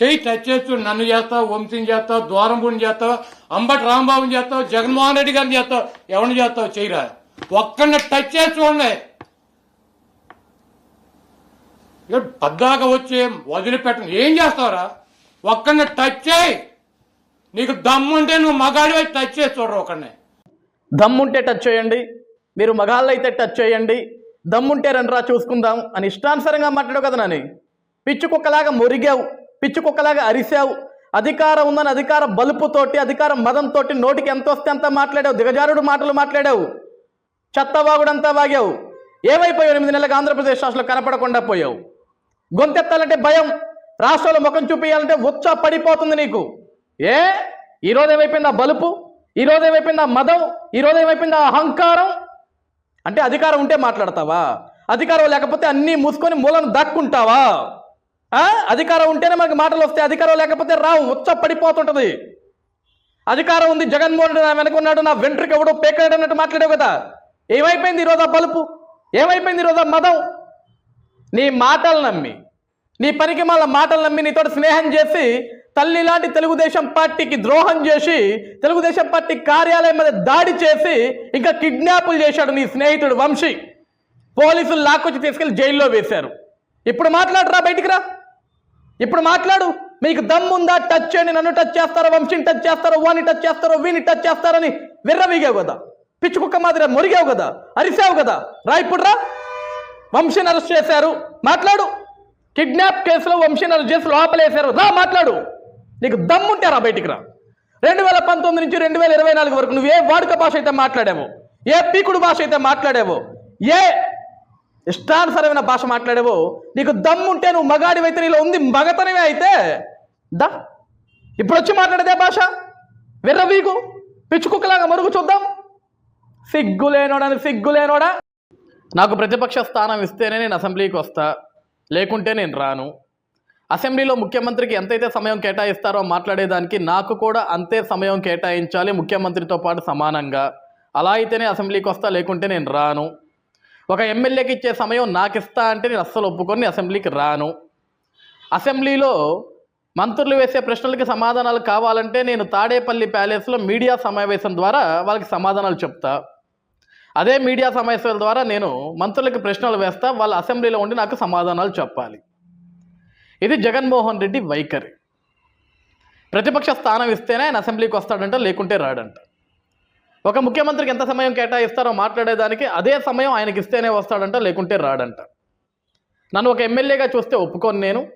చెయ్యి టచ్ చేస్తూ నన్ను చేస్తావు వంశీని చేస్తావు ద్వారంపూడిని చేస్తావు అంబటి రాంబాబుని చేస్తావు జగన్మోహన్ రెడ్డి గారిని చేస్తావు ఎవరిని చేస్తావు చెయ్యిరా ఒక్కడిని టచ్ చేసి చూడండి పద్దాక వచ్చి వదిలిపెట్టను. ఏం చేస్తావురా? ఒక్కడిని టచ్ చేయి. నీకు దమ్ముంటే నువ్వు మగాడివై టచ్ చేసి చూడరు ఒకడిని దమ్ముంటే టచ్ చేయండి. మీరు మగాళ్ళు అయితే టచ్ చేయండి. దమ్ముంటే రండిరా చూసుకుందాం అని ఇష్టానుసారంగా మాట్లాడావు కదా నాని. పిచ్చి కుక్కలాగా పిచ్చి కుక్కలాగా అరిసావు. అధికారం ఉందని అధికార బలుపుతోటి అధికార మదంతో నోటికి ఎంత వస్తే అంత మాట్లాడావు. దిగజారుడు మాటలు మాట్లాడావు. చెత్తవాగుడంతా వాగావు. ఏమైపోయావు? ఎనిమిది నెలలకు ఆంధ్రప్రదేశ్ రాష్ట్రంలో కనపడకుండా పోయావు. గొంతెత్తాలంటే భయం. రాష్ట్రంలో ముఖం చూపించాలంటే ఉచ్చ పడిపోతుంది నీకు. ఏ? ఈరోజు ఏమైపోయింది ఆ బలుపు? ఈరోజు ఏమైపోయింది ఆ మదం? ఈరోజు ఏమైపోయింది ఆ అహంకారం? అంటే అధికారం ఉంటే మాట్లాడతావా? అధికారం లేకపోతే అన్నీ మూసుకొని మూలను దక్కుంటావా? అధికారం ఉంటేనే మనకి మాటలు వస్తాయి. అధికారం లేకపోతే రావు ఉచ్చ పడిపోతుంటుంది అధికారం ఉంది జగన్మోహన్ రెడ్డి నా వెనుకున్నాడు నా వెంట్రుక ఎవడో పేకాడు అన్నట్టు మాట్లాడావు కదా. ఏమైపోయింది ఈరోజు ఆ బలుపు? ఏమైపోయింది ఈరోజు ఆ మదం? నీ మాటలు నమ్మి నీ పనికి మళ్ళీ మాటలు నమ్మి నీతో స్నేహం చేసి తల్లి లాంటి తెలుగుదేశం పార్టీకి ద్రోహం చేసి తెలుగుదేశం పార్టీ కార్యాలయం మీద దాడి చేసి ఇంకా కిడ్నాపులు చేశాడు నీ స్నేహితుడు వంశీ. పోలీసులు లాక్కొచ్చి తీసుకెళ్ళి జైల్లో వేశారు. ఇప్పుడు మాట్లాడరా బయటికి రా. ఇప్పుడు మాట్లాడు. మీకు దమ్ముందా? టచ్ చేయండి నన్ను టచ్ చేస్తారో వంశీని టచ్ చేస్తారో వాని టచ్ చేస్తారో వీని టచ్ చేస్తారని విర్రవీగావు కదా. పిచ్చుకుక్క మాదిరి మురిగావు కదా. అరిసావు కదా. రా ఇప్పుడు రా. వంశీని అరెస్ట్ చేశారు. మాట్లాడు. కిడ్నాప్ కేసులో వంశీని అరెస్ట్ చేసి లోపలేశారు. రా మాట్లాడు. నీకు దమ్ముంటే రా బయటికి రా. రెండు వేల పంతొమ్మిది నుంచి రెండు వేల ఇరవై నాలుగు వరకు నువ్వు ఏ వాడుక భాష అయితే మాట్లాడావు ఏ పీకుడు భాష అయితే మాట్లాడావు ఏ ఇష్టానుసరమైన భాష మాట్లాడావో. నీకు దమ్ముంటే నువ్వు మగాడివైతే నీలో ఉంది మగతనివే అయితే దా. ఇప్పుడు వచ్చి మాట్లాడేదే భాష? విర్రవీగు పిచ్చుకుక్కలాగా మరుగు చూద్దాం. సిగ్గులేనోడని సిగ్గులేనోడా నాకు ప్రతిపక్ష స్థానం ఇస్తేనే నేను అసెంబ్లీకి వస్తా. లేకుంటే నేను రాను. అసెంబ్లీలో ముఖ్యమంత్రికి ఎంతైతే సమయం కేటాయిస్తారో మాట్లాడేదానికి నాకు కూడా అంతే సమయం కేటాయించాలి ముఖ్యమంత్రితో పాటు సమానంగా. అలా అయితేనే అసెంబ్లీకి వస్తా లేకుంటే నేను రాను. ఒక ఎమ్మెల్యేకి ఇచ్చే సమయం నాకు ఇస్తా అంటే నేను అస్సలు ఒప్పుకొని అసెంబ్లీకి రాను. అసెంబ్లీలో మంత్రులు వేసే ప్రశ్నలకి సమాధానాలు కావాలంటే నేను తాడేపల్లి ప్యాలెస్లో మీడియా సమావేశం ద్వారా వాళ్ళకి సమాధానాలు చెప్తా. అదే మీడియా సమావేశాల ద్వారా నేను మంత్రులకి ప్రశ్నలు వేస్తా వాళ్ళ అసెంబ్లీలో ఉండి నాకు సమాధానాలు చెప్పాలి. ఇది జగన్మోహన్ రెడ్డి వైఖరి. ప్రతిపక్ష స్థానం ఇస్తేనే ఆయన అసెంబ్లీకి వస్తాడంట లేకుంటే రాడంట. ఒక ముఖ్యమంత్రికి ఎంత సమయం కేటాయిస్తారో మాట్లాడేదానికి అదే సమయం ఆయనకి ఇస్తేనే వస్తాడంట లేకుంటే రాడంట. నన్ను ఒక ఎమ్మెల్యేగా చూస్తే ఒప్పుకోను నేను.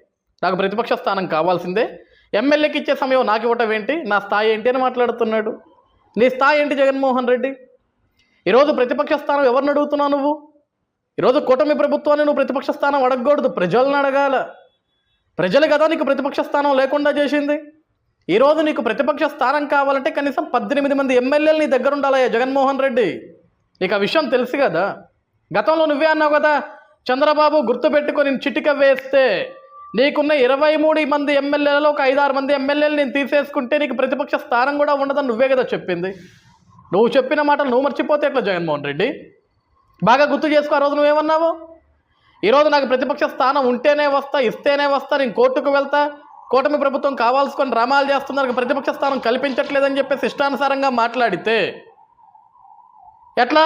నాకు ప్రతిపక్ష స్థానం కావాల్సిందే. ఎమ్మెల్యేకి ఇచ్చే సమయం నాకు ఇవ్వటం ఏంటి? నా స్థాయి ఏంటి అని మాట్లాడుతున్నాడు. నీ స్థాయి ఏంటి జగన్మోహన్ రెడ్డి? ఈరోజు ప్రతిపక్ష స్థానం ఎవరిని అడుగుతున్నావు నువ్వు? ఈరోజు కూటమి ప్రభుత్వాన్ని నువ్వు ప్రతిపక్ష స్థానం అడగకూడదు. ప్రజలను అడగాల. ప్రజలు కదా నీకు ప్రతిపక్ష స్థానం లేకుండా చేసింది. ఈరోజు నీకు ప్రతిపక్ష స్థానం కావాలంటే కనీసం పద్దెనిమిది మంది ఎమ్మెల్యేలు నీ దగ్గర ఉండాలయ్యా జగన్మోహన్ రెడ్డి. నీకు ఆ విషయం తెలుసు కదా. గతంలో నువ్వే అన్నావు కదా చంద్రబాబు గుర్తుపెట్టుకొని చిటిక వేస్తే నీకున్న ఇరవై మూడు మంది ఎమ్మెల్యేలలో ఒక ఐదారు మంది ఎమ్మెల్యేలు నేను తీసేసుకుంటే నీకు ప్రతిపక్ష స్థానం కూడా ఉండదని నువ్వే కదా చెప్పింది. నువ్వు చెప్పిన మాటలు నువ్వు మర్చిపోతే ఎట్లా జగన్మోహన్ రెడ్డి? బాగా గుర్తు చేసుకో ఆ రోజు నువ్వేమన్నావు? ఈరోజు నాకు ప్రతిపక్ష స్థానం ఉంటేనే వస్తా ఇస్తేనే వస్తా నేను కోర్టుకు వెళ్తా కూటమి ప్రభుత్వం కావాల్సుకొని డ్రామాలు చేస్తున్నారు ప్రతిపక్ష స్థానం కల్పించట్లేదని చెప్పేసి ఇష్టానుసారంగా మాట్లాడితే ఎట్లా?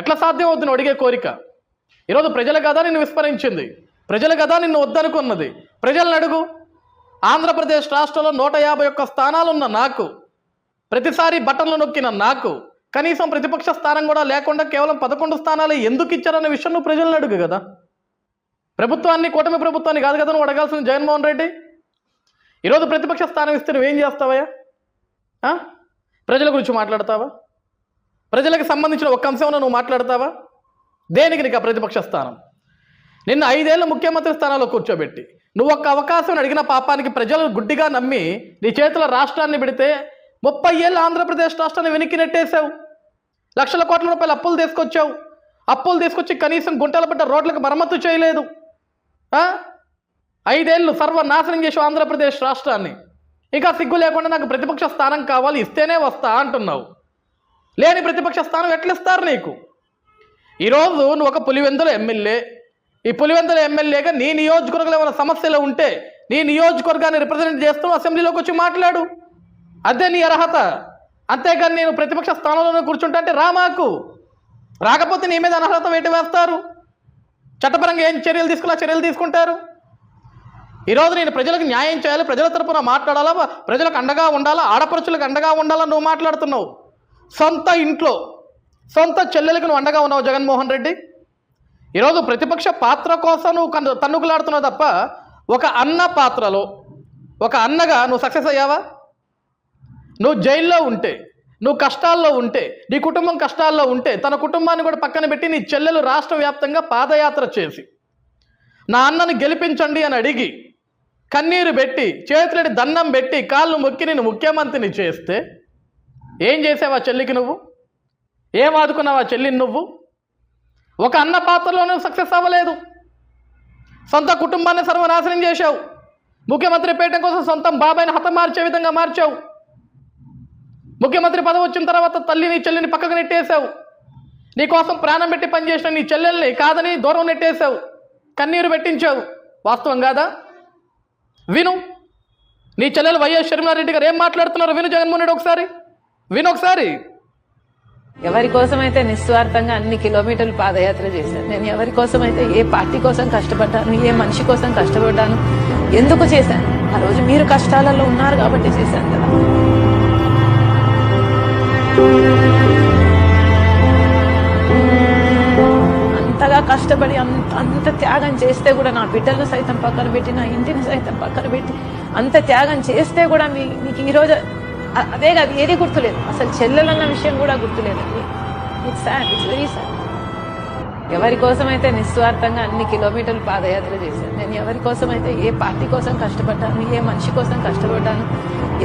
ఎట్లా సాధ్యం అవుతుంది అడిగే కోరిక? ఈరోజు ప్రజల కదా నిన్ను విస్మరించింది. ప్రజల కదా నిన్ను వద్దనుకున్నది. ప్రజలను అడుగు. ఆంధ్రప్రదేశ్ రాష్ట్రంలో నూట యాభై ఒక్క స్థానాలున్న నాకు ప్రతిసారి బటన్లు నొక్కిన నాకు కనీసం ప్రతిపక్ష స్థానం కూడా లేకుండా కేవలం పదకొండు స్థానాలు ఎందుకు ఇచ్చారనే విషయం నువ్వు ప్రజలను అడుగు కదా ప్రభుత్వాన్ని కూటమి ప్రభుత్వాన్ని కాదు కదా నువ్వు అడగాల్సింది జగన్మోహన్ రెడ్డి? ఈరోజు ప్రతిపక్ష స్థానం ఇస్తే నువ్వేం చేస్తావయ్యా? ప్రజల గురించి మాట్లాడతావా? ప్రజలకు సంబంధించిన ఒక్క అంశంలో నువ్వు మాట్లాడతావా? దేనికి నీకు ఆ ప్రతిపక్ష స్థానం? నిన్ను ఐదేళ్ళు ముఖ్యమంత్రి స్థానంలో కూర్చోబెట్టి నువ్వు ఒక్క అవకాశం అడిగిన పాపానికి ప్రజలు గుడ్డిగా నమ్మి నీ చేతుల రాష్ట్రాన్ని పెడితే ముప్పై ఏళ్ళు ఆంధ్రప్రదేశ్ రాష్ట్రాన్ని వెనక్కి నెట్టేశావు లక్షల కోట్ల రూపాయలు అప్పులు తీసుకొచ్చావు. అప్పులు తీసుకొచ్చి కనీసం గుంటల పడ్డ రోడ్లకు మరమ్మతు చేయలేదు. ఐదేళ్ళు సర్వనాశనం చేసావు ఆంధ్రప్రదేశ్ రాష్ట్రాన్ని. ఇంకా సిగ్గు లేకుండా నాకు ప్రతిపక్ష స్థానం కావాలి ఇస్తేనే వస్తా అంటున్నావు. లేని ప్రతిపక్ష స్థానం ఎట్లా ఇస్తారు నీకు? ఈరోజు నువ్వు ఒక పులివెందుల ఎమ్మెల్యే. ఈ పులివెందుల ఎమ్మెల్యేగా నీ నియోజకవర్గంలో ఏమైనా సమస్యలు ఉంటే నీ నియోజకవర్గాన్ని రిప్రజెంట్ చేస్తూ అసెంబ్లీలోకి వచ్చి మాట్లాడు. అదే నీ అర్హత. అంతేగాని నేను ప్రతిపక్ష స్థానంలోనే కూర్చుంటా అంటే రామాకు రాకపోతే నీ మీద అనర్హత వేటి వేస్తారు? చట్టపరంగా ఏం చర్యలు తీసుకున్నా చర్యలు తీసుకుంటారు? ఈరోజు నేను ప్రజలకు న్యాయం చేయాలి ప్రజల తరపున మాట్లాడాలా ప్రజలకు అండగా ఉండాలా ఆడపడుచులకు అండగా ఉండాలా నువ్వు మాట్లాడుతున్నావు? సొంత ఇంట్లో సొంత చెల్లెలకు నువ్వు అండగా ఉన్నావు జగన్మోహన్ రెడ్డి? ఈరోజు ప్రతిపక్ష పాత్ర కోసం నువ్వు కన్ను తన్నుకులాడుతున్నావు తప్ప ఒక అన్న పాత్రలో ఒక అన్నగా నువ్వు సక్సెస్ అయ్యావా? నువ్వు జైల్లో ఉంటే నువ్వు కష్టాల్లో ఉంటే నీ కుటుంబం కష్టాల్లో ఉంటే తన కుటుంబాన్ని కూడా పక్కన పెట్టి నీ చెల్లెలు రాష్ట్ర వ్యాప్తంగా పాదయాత్ర చేసి నా అన్నను గెలిపించండి అని అడిగి కన్నీరు పెట్టి చేతులడి దండం పెట్టి కాళ్ళు మొక్కి నేను ముఖ్యమంత్రిని చేస్తే ఏం చేసావా చెల్లికి నువ్వు? ఏం ఆదుకున్నావా చెల్లిని నువ్వు? ఒక అన్న పాత్రలోనూ సక్సెస్ అవ్వలేదు. సొంత కుటుంబాన్ని సర్వనాశనం చేశావు. ముఖ్యమంత్రి పీఠం కోసం సొంతం బాబాయిని హతం మార్చే విధంగా మార్చావు. ముఖ్యమంత్రి పదవి వచ్చిన తర్వాత తల్లిని చెల్లిని పక్కకు నెట్టేశావు. నీ కోసం ప్రాణం పెట్టి పనిచేసిన నీ చెల్లెల్ని కాదని దూరం నెట్టేశావు. కన్నీరు పెట్టించావు. వాస్తవం కాదా? విను. నీ చెల్లెలు వైఎస్ షర్మిలారెడ్డి గారు ఏం మాట్లాడుతున్నారు? విను జగన్మోహన్ రెడ్డి ఒకసారి. విను ఒకసారి. ఎవరి కోసమైతే నిస్వార్థంగా అన్ని కిలోమీటర్లు పాదయాత్ర చేశాను నేను ఎవరి కోసమైతే ఏ పార్టీ కోసం కష్టపడ్డాను ఏ మనిషి కోసం కష్టపడ్డాను ఎందుకు చేశాను? ఆ రోజు మీరు కష్టాలలో ఉన్నారు కాబట్టి చేశాను కదా. కష్టపడి అంత అంత త్యాగం చేస్తే కూడా నా బిడ్డలను సైతం పక్కన పెట్టి నా ఇంటిని సైతం పక్కన పెట్టి అంత త్యాగం చేస్తే కూడా మీ మీకు ఈరోజు అదే కాదు ఏది గుర్తులేదు. అసలు చెల్లెలన్న విషయం కూడా గుర్తులేదండి it's sad it's very sad ఎవరి కోసమైతే నిస్వార్థంగా అన్ని కిలోమీటర్లు పాదయాత్ర చేశాను నేను ఎవరి కోసమైతే ఏ పార్టీ కోసం కష్టపడ్డాను ఏ మనిషి కోసం కష్టపడ్డాను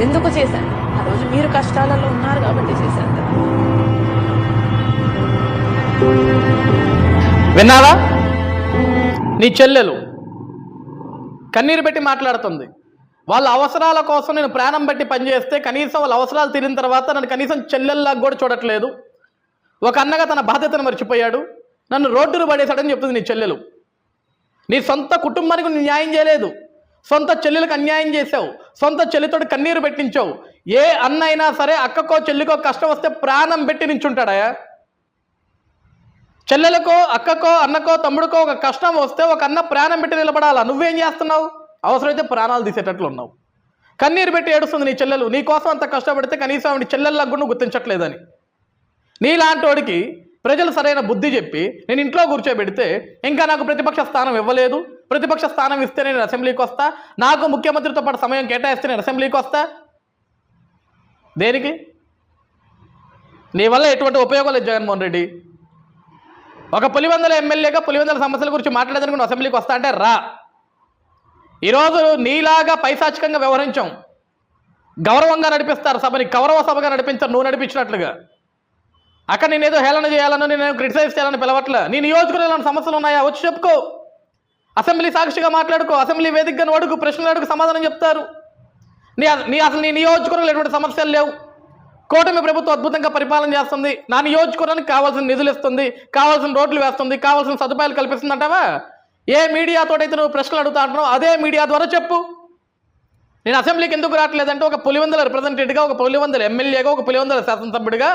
ఎందుకు చేశాను? ఆ రోజు మీరు కష్టాలలో ఉన్నారు కాబట్టి చేశాను విన్నావా? నీ చెల్లెలు కన్నీరు పెట్టి మాట్లాడుతుంది. వాళ్ళ అవసరాల కోసం నేను ప్రాణం పెట్టి పనిచేస్తే కనీసం వాళ్ళ అవసరాలు తీరిన తర్వాత నన్ను కనీసం చెల్లెల్లాగా కూడా చూడట్లేదు. ఒక అన్నగా తన బాధ్యతను మర్చిపోయాడు. నన్ను రోడ్డును పడేశాడని చెప్తుంది నీ చెల్లెలు. నీ సొంత కుటుంబానికి నువ్వు న్యాయం చేయలేదు. సొంత చెల్లెలకు అన్యాయం చేసావు సొంత చెల్లితో కన్నీరు పెట్టించావు. ఏ అన్న అయినా సరే అక్కకో చెల్లికో కష్టం వస్తే ప్రాణం పెట్టి నించుంటాడా? చెల్లెలకో అక్కకో అన్నకో తమ్ముడికో ఒక కష్టం వస్తే ఒక అన్న ప్రాణం పెట్టి నిలబడాలా? నువ్వేం చేస్తున్నావు? అవసరమైతే ప్రాణాలు తీసేటట్లు ఉన్నావు కన్నీరు పెట్టి ఏడుస్తుంది నీ చెల్లెలు. నీ కోసం అంత కష్టపడితే కనీసం ఆవిడ చెల్లెళ్ళకు కూడా గుర్తించట్లేదని. నీలాంటి ప్రజలు సరైన బుద్ధి చెప్పి నేను ఇంట్లో కూర్చోబెడితే ఇంకా నాకు ప్రతిపక్ష స్థానం ఇవ్వలేదు. ప్రతిపక్ష స్థానం ఇస్తే నేను అసెంబ్లీకి వస్తా. నాకు ముఖ్యమంత్రితో పాటు సమయం కేటాయిస్తే నేను అసెంబ్లీకి వస్తా. దేనికి? నీ వల్ల ఎటువంటి ఉపయోగం లేదు జగన్మోహన్ రెడ్డి. ఒక పులివెందుల ఎమ్మెల్యేగా పులివెందుల సమస్యల గురించి మాట్లాడేందుకు నువ్వు అసెంబ్లీకి వస్తా అంటే రా. ఈరోజు నీలాగా పైశాచికంగా వ్యవహరించాం. గౌరవంగా నడిపిస్తారు సభని గౌరవ సభగా నడిపించారు నువ్వు నడిపించినట్లుగా. అక్కడ నేనేదో హేళన చేయాలని నేను క్రిటిసైజ్ చేయాలని పిలవట్లే. నీ నియోజకవర్గంలో సమస్యలు ఉన్నాయా? వచ్చి చెప్పుకో. అసెంబ్లీ సాక్షిగా మాట్లాడుకో అసెంబ్లీ వేదికగా అడుగు ప్రశ్నలు అడుగు సమాధానం చెప్తారు. నీ నీ అసలు నీ నియోజకవర్గంలో ఎటువంటి సమస్యలు లేవు. కూటమి ప్రభుత్వం అద్భుతంగా పరిపాలన చేస్తుంది. నా నియోజకవర్గానికి కావాల్సిన నిధులు ఇస్తుంది. కావాల్సిన రోడ్లు వేస్తుంది. కావాల్సిన సదుపాయాలు కల్పిస్తుంది అంటావా? ఏ మీడియాతోటైతే నువ్వు ప్రశ్నలు అడుగుతా అంటున్నావు అదే మీడియా ద్వారా చెప్పు. నేను అసెంబ్లీకి ఎందుకు రావట్లేదంటే ఒక పులివందల రిప్రజెంటేటివ్గా ఒక పులివందల ఎమ్మెల్యేగా ఒక పులివందల శాసనసభ్యుడిగా